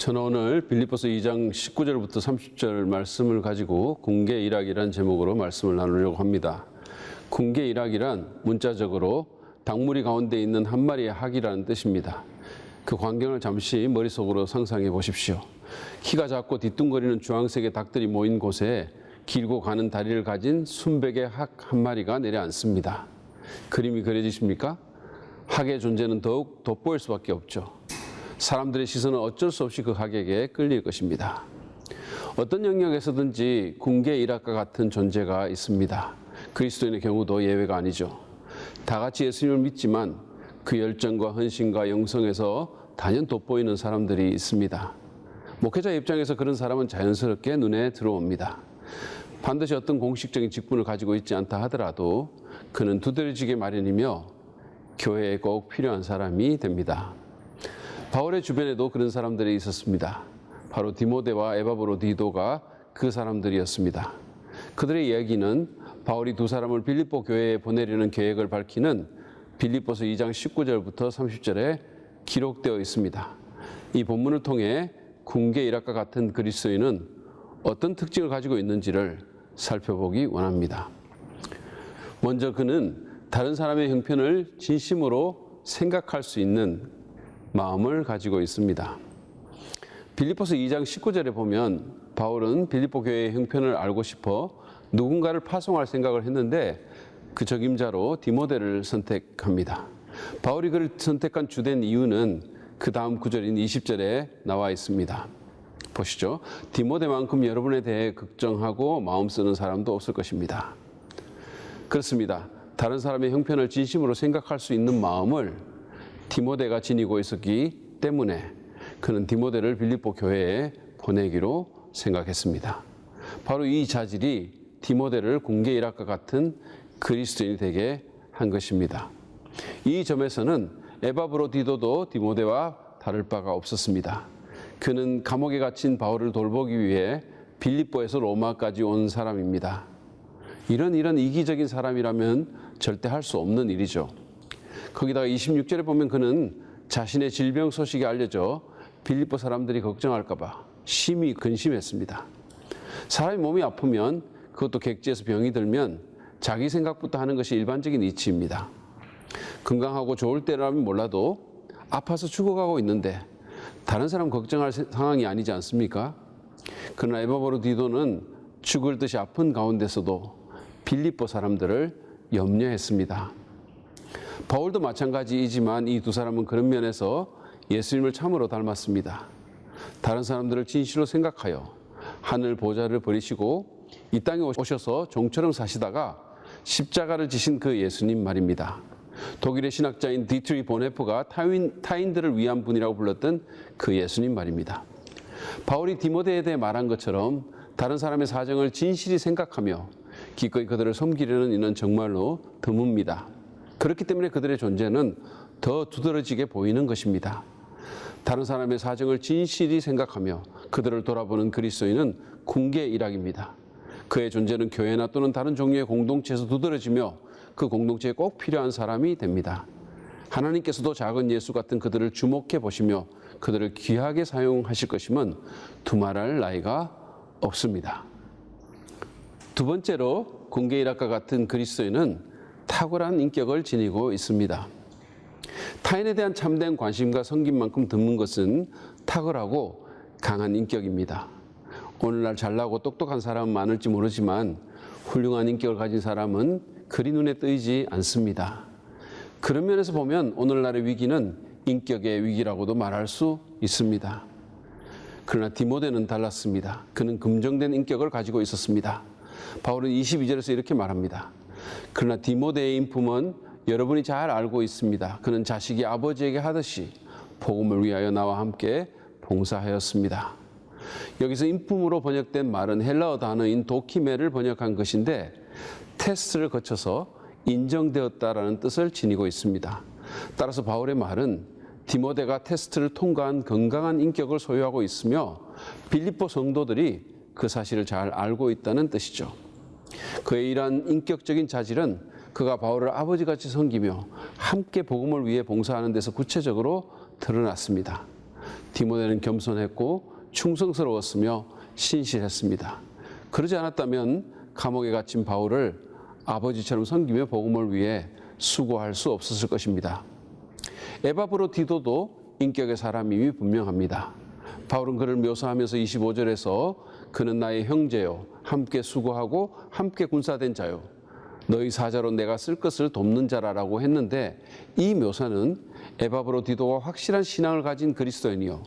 저는 오늘 빌립보서 2장 19절부터 30절 말씀을 가지고 공개 일학이란 제목으로 말씀을 나누려고 합니다. 공개 일학이란 문자적으로 닭무리 가운데 있는 한 마리의 학이라는 뜻입니다. 그 광경을 잠시 머릿속으로 상상해 보십시오. 키가 작고 뒤뚱거리는 주황색의 닭들이 모인 곳에 길고 가는 다리를 가진 순백의 학 한 마리가 내려앉습니다. 그림이 그려지십니까? 학의 존재는 더욱 돋보일 수밖에 없죠. 사람들의 시선은 어쩔 수 없이 그 학에게 끌릴 것입니다. 어떤 영역에서든지 궁계 일학과 같은 존재가 있습니다. 그리스도인의 경우도 예외가 아니죠. 다 같이 예수님을 믿지만 그 열정과 헌신과 영성에서 단연 돋보이는 사람들이 있습니다. 목회자 입장에서 그런 사람은 자연스럽게 눈에 들어옵니다. 반드시 어떤 공식적인 직분을 가지고 있지 않다 하더라도 그는 두드러지게 마련이며 교회에 꼭 필요한 사람이 됩니다. 바울의 주변에도 그런 사람들이 있었습니다. 바로 디모데와 에바브로디도가 그 사람들이었습니다. 그들의 이야기는 바울이 두 사람을 빌립보 교회에 보내려는 계획을 밝히는 빌립보서 2장 19절부터 30절에 기록되어 있습니다. 이 본문을 통해 궁계 일학과 같은 그리스도인은 어떤 특징을 가지고 있는지를 살펴보기 원합니다. 먼저 그는 다른 사람의 형편을 진심으로 생각할 수 있는 마음을 가지고 있습니다. 빌립보서 2장 19절에 보면 바울은 빌립보 교회의 형편을 알고 싶어 누군가를 파송할 생각을 했는데 그 적임자로 디모데를 선택합니다. 바울이 그를 선택한 주된 이유는 그 다음 구절인 20절에 나와 있습니다. 보시죠. 디모데만큼 여러분에 대해 걱정하고 마음 쓰는 사람도 없을 것입니다. 그렇습니다. 다른 사람의 형편을 진심으로 생각할 수 있는 마음을 디모데가 지니고 있었기 때문에 그는 디모데를 빌립보 교회에 보내기로 생각했습니다. 바로 이 자질이 디모데를 공개 일학과 같은 그리스도인이 되게 한 것입니다. 이 점에서는 에바브로디도도 디모데와 다를 바가 없었습니다. 그는 감옥에 갇힌 바울을 돌보기 위해 빌립보에서 로마까지 온 사람입니다. 이런 이런 이기적인 사람이라면 절대 할 수 없는 일이죠. 거기다가 26절에 보면 그는 자신의 질병 소식이 알려져 빌립보 사람들이 걱정할까봐 심히 근심했습니다. 사람이 몸이 아프면 그것도 객지에서 병이 들면 자기 생각부터 하는 것이 일반적인 이치입니다. 건강하고 좋을 때라면 몰라도 아파서 죽어가고 있는데 다른 사람 걱정할 상황이 아니지 않습니까? 그러나 에바보로 디도는 죽을 듯이 아픈 가운데서도 빌립보 사람들을 염려했습니다. 바울도 마찬가지이지만 이 두 사람은 그런 면에서 예수님을 참으로 닮았습니다. 다른 사람들을 진실로 생각하여 하늘 보좌를 버리시고 이 땅에 오셔서 종처럼 사시다가 십자가를 지신 그 예수님 말입니다. 독일의 신학자인 디트리 보네프가 타인, 타인들을 위한 분이라고 불렀던 그 예수님 말입니다. 바울이 디모데에 대해 말한 것처럼 다른 사람의 사정을 진실히 생각하며 기꺼이 그들을 섬기려는 이는 정말로 드뭅니다. 그렇기 때문에 그들의 존재는 더 두드러지게 보이는 것입니다. 다른 사람의 사정을 진실히 생각하며 그들을 돌아보는 그리스도인은 궁계 일학입니다. 그의 존재는 교회나 또는 다른 종류의 공동체에서 두드러지며 그 공동체에 꼭 필요한 사람이 됩니다. 하나님께서도 작은 예수 같은 그들을 주목해 보시며 그들을 귀하게 사용하실 것임은 두말할 나이가 없습니다. 두 번째로 공개 일학과 같은 그리스도인은 탁월한 인격을 지니고 있습니다. 타인에 대한 참된 관심과 성김만큼 드문 것은 탁월하고 강한 인격입니다. 오늘날 잘나고 똑똑한 사람은 많을지 모르지만 훌륭한 인격을 가진 사람은 그리 눈에 뜨이지 않습니다. 그런 면에서 보면 오늘날의 위기는 인격의 위기라고도 말할 수 있습니다. 그러나 디모데는 달랐습니다. 그는 긍정된 인격을 가지고 있었습니다. 바울은 22절에서 이렇게 말합니다. 그러나 디모데의 인품은 여러분이 잘 알고 있습니다. 그는 자식이 아버지에게 하듯이 복음을 위하여 나와 함께 봉사하였습니다. 여기서 인품으로 번역된 말은 헬라어 단어인 도키메를 번역한 것인데 테스트를 거쳐서 인정되었다라는 뜻을 지니고 있습니다. 따라서 바울의 말은 디모데가 테스트를 통과한 건강한 인격을 소유하고 있으며 빌립보 성도들이 그 사실을 잘 알고 있다는 뜻이죠. 그의 이러한 인격적인 자질은 그가 바울을 아버지같이 섬기며 함께 복음을 위해 봉사하는 데서 구체적으로 드러났습니다. 디모데는 겸손했고 충성스러웠으며 신실했습니다. 그러지 않았다면 감옥에 갇힌 바울을 아버지처럼 섬기며 복음을 위해 수고할 수 없었을 것입니다. 에바브로 디도도 인격의 사람임이 분명합니다. 바울은 그를 묘사하면서 25절에서 그는 나의 형제요. 함께 수고하고 함께 군사된 자요. 너희 사자로 내가 쓸 것을 돕는 자라라고 했는데 이 묘사는 에바브로 디도가 확실한 신앙을 가진 그리스도인이요.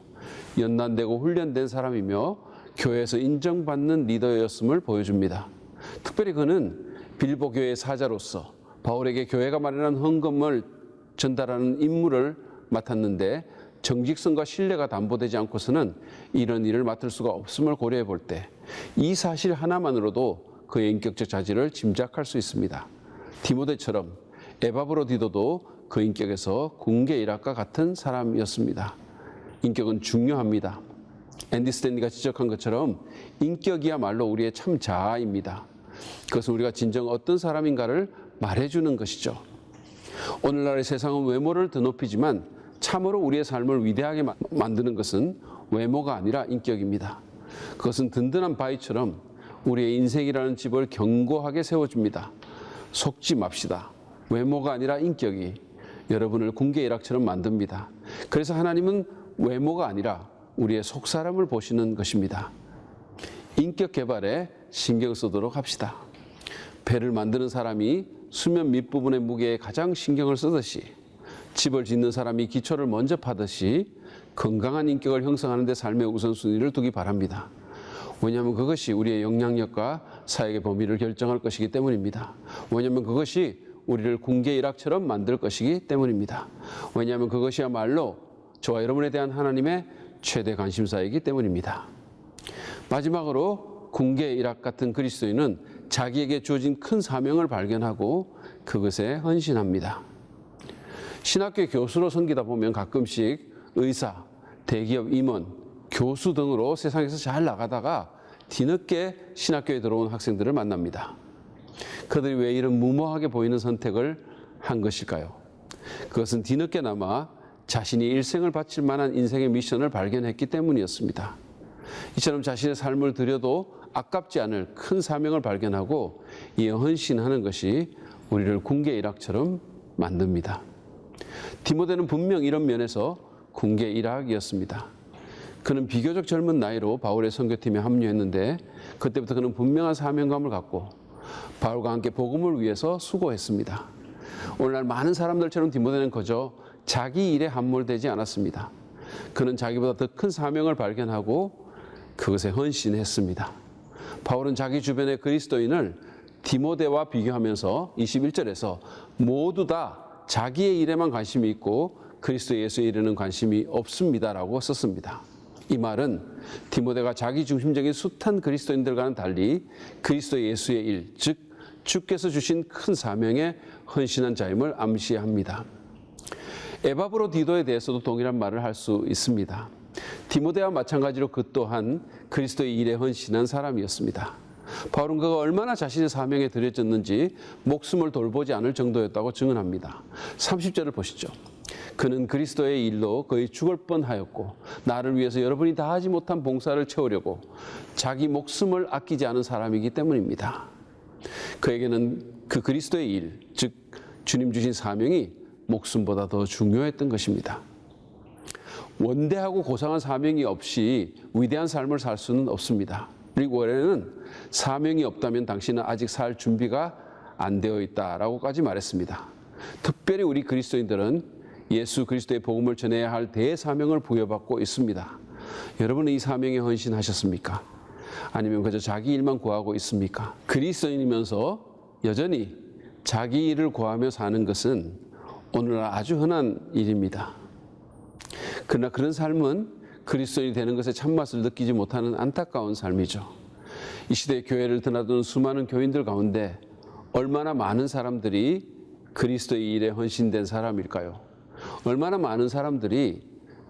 연단되고 훈련된 사람이며 교회에서 인정받는 리더였음을 보여줍니다. 특별히 그는 빌보 교회의 사자로서 바울에게 교회가 마련한 헌금을 전달하는 임무를 맡았는데 정직성과 신뢰가 담보되지 않고서는 이런 일을 맡을 수가 없음을 고려해 볼 때 이 사실 하나만으로도 그의 인격적 자질을 짐작할 수 있습니다. 디모데처럼 에바브로디도도 그 인격에서 궁계 일학과 같은 사람이었습니다. 인격은 중요합니다. 앤디 스탠리가 지적한 것처럼 인격이야말로 우리의 참 자아입니다. 그것은 우리가 진정 어떤 사람인가를 말해주는 것이죠. 오늘날의 세상은 외모를 드높이지만 참으로 우리의 삶을 위대하게 만드는 것은 외모가 아니라 인격입니다. 그것은 든든한 바위처럼 우리의 인생이라는 집을 견고하게 세워줍니다. 속지 맙시다. 외모가 아니라 인격이 여러분을 궁계 일학처럼 만듭니다. 그래서 하나님은 외모가 아니라 우리의 속사람을 보시는 것입니다. 인격 개발에 신경 쓰도록 합시다. 배를 만드는 사람이 수면 밑부분의 무게에 가장 신경을 쓰듯이 집을 짓는 사람이 기초를 먼저 파듯이 건강한 인격을 형성하는 데 삶의 우선순위를 두기 바랍니다. 왜냐하면 그것이 우리의 영향력과 사역의 범위를 결정할 것이기 때문입니다. 왜냐하면 그것이 우리를 궁계 일학처럼 만들 것이기 때문입니다. 왜냐하면 그것이야말로 저와 여러분에 대한 하나님의 최대 관심사이기 때문입니다. 마지막으로 궁계 일학 같은 그리스도인은 자기에게 주어진 큰 사명을 발견하고 그것에 헌신합니다. 신학교 교수로 섬기다 보면 가끔씩 의사, 대기업 임원, 교수 등으로 세상에서 잘 나가다가 뒤늦게 신학교에 들어온 학생들을 만납니다. 그들이 왜 이런 무모하게 보이는 선택을 한 것일까요? 그것은 뒤늦게나마 자신이 일생을 바칠 만한 인생의 미션을 발견했기 때문이었습니다. 이처럼 자신의 삶을 들여도 아깝지 않을 큰 사명을 발견하고 이에 헌신하는 것이 우리를 궁계 일학처럼 만듭니다. 디모데는 분명 이런 면에서 궁계 일학이었습니다. 그는 비교적 젊은 나이로 바울의 선교팀에 합류했는데 그때부터 그는 분명한 사명감을 갖고 바울과 함께 복음을 위해서 수고했습니다. 오늘날 많은 사람들처럼 디모데는 그저 자기 일에 함몰되지 않았습니다. 그는 자기보다 더 큰 사명을 발견하고 그것에 헌신했습니다. 바울은 자기 주변의 그리스도인을 디모데와 비교하면서 21절에서 모두 다 자기의 일에만 관심이 있고 그리스도 예수의 일에는 관심이 없습니다라고 썼습니다. 이 말은 디모데가 자기 중심적인 숱한 그리스도인들과는 달리 그리스도 예수의 일, 즉 주께서 주신 큰 사명에 헌신한 자임을 암시합니다. 에바브로 디도에 대해서도 동일한 말을 할 수 있습니다. 디모데와 마찬가지로 그 또한 그리스도의 일에 헌신한 사람이었습니다. 바울은 그가 얼마나 자신의 사명에 들여졌는지 목숨을 돌보지 않을 정도였다고 증언합니다. 30절을 보시죠. 그는 그리스도의 일로 거의 죽을 뻔하였고 나를 위해서 여러분이 다 하지 못한 봉사를 채우려고 자기 목숨을 아끼지 않은 사람이기 때문입니다. 그에게는 그 그리스도의 일, 즉 주님 주신 사명이 목숨보다 더 중요했던 것입니다. 원대하고 고상한 사명이 없이 위대한 삶을 살 수는 없습니다. 그리고 원래는 사명이 없다면 당신은 아직 살 준비가 안 되어 있다라고까지 말했습니다. 특별히 우리 그리스도인들은 예수 그리스도의 복음을 전해야 할 대사명을 부여받고 있습니다. 여러분은 이 사명에 헌신하셨습니까? 아니면 그저 자기 일만 구하고 있습니까? 그리스도인이면서 여전히 자기 일을 구하며 사는 것은 오늘날 아주 흔한 일입니다. 그러나 그런 삶은 그리스도인이 되는 것의 참맛을 느끼지 못하는 안타까운 삶이죠. 이 시대 교회를 드나드는 수많은 교인들 가운데 얼마나 많은 사람들이 그리스도의 일에 헌신된 사람일까요? 얼마나 많은 사람들이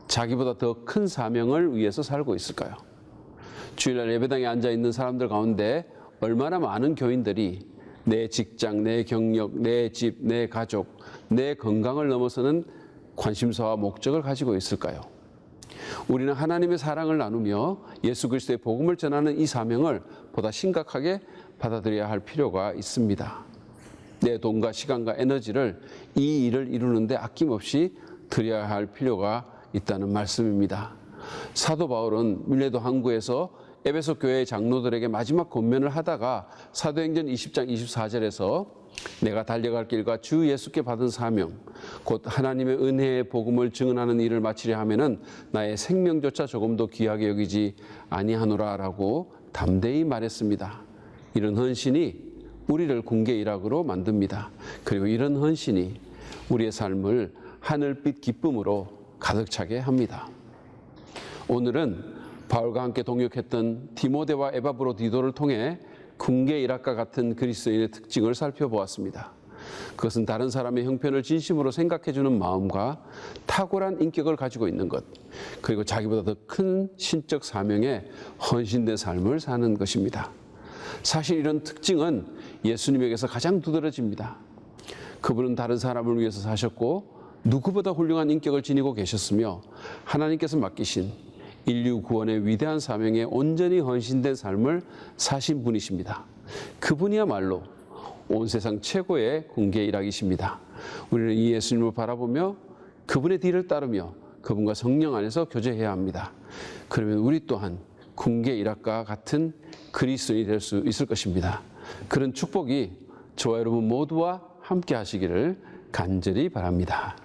자기보다 더 큰 사명을 위해서 살고 있을까요? 주일날 예배당에 앉아 있는 사람들 가운데 얼마나 많은 교인들이 내 직장, 내 경력, 내 집, 내 가족, 내 건강을 넘어서는 관심사와 목적을 가지고 있을까요? 우리는 하나님의 사랑을 나누며 예수 그리스도의 복음을 전하는 이 사명을 보다 심각하게 받아들여야 할 필요가 있습니다. 내 돈과 시간과 에너지를 이 일을 이루는데 아낌없이 드려야 할 필요가 있다는 말씀입니다. 사도 바울은 밀레도 항구에서 에베소 교회의 장로들에게 마지막 권면을 하다가 사도행전 20장 24절에서 내가 달려갈 길과 주 예수께 받은 사명 곧 하나님의 은혜의 복음을 증언하는 일을 마치려 하면은 나의 생명조차 조금도 귀하게 여기지 아니하노라라고 담대히 말했습니다. 이런 헌신이 우리를 군계 일학으로 만듭니다. 그리고 이런 헌신이 우리의 삶을 하늘빛 기쁨으로 가득 차게 합니다. 오늘은 바울과 함께 동역했던 디모데와 에바브로 디도를 통해 군계 일학과 같은 그리스도인의 특징을 살펴보았습니다. 그것은 다른 사람의 형편을 진심으로 생각해주는 마음과 탁월한 인격을 가지고 있는 것, 그리고 자기보다 더 큰 신적 사명에 헌신된 삶을 사는 것입니다. 사실 이런 특징은 예수님에게서 가장 두드러집니다. 그분은 다른 사람을 위해서 사셨고 누구보다 훌륭한 인격을 지니고 계셨으며 하나님께서 맡기신 인류 구원의 위대한 사명에 온전히 헌신된 삶을 사신 분이십니다. 그분이야말로 온 세상 최고의 공개 일학이십니다. 우리는 이 예수님을 바라보며 그분의 뒤를 따르며 그분과 성령 안에서 교제해야 합니다. 그러면 우리 또한 군계 일학과 같은 그리스도인이 될 수 있을 것입니다. 그런 축복이 저와 여러분 모두와 함께 하시기를 간절히 바랍니다.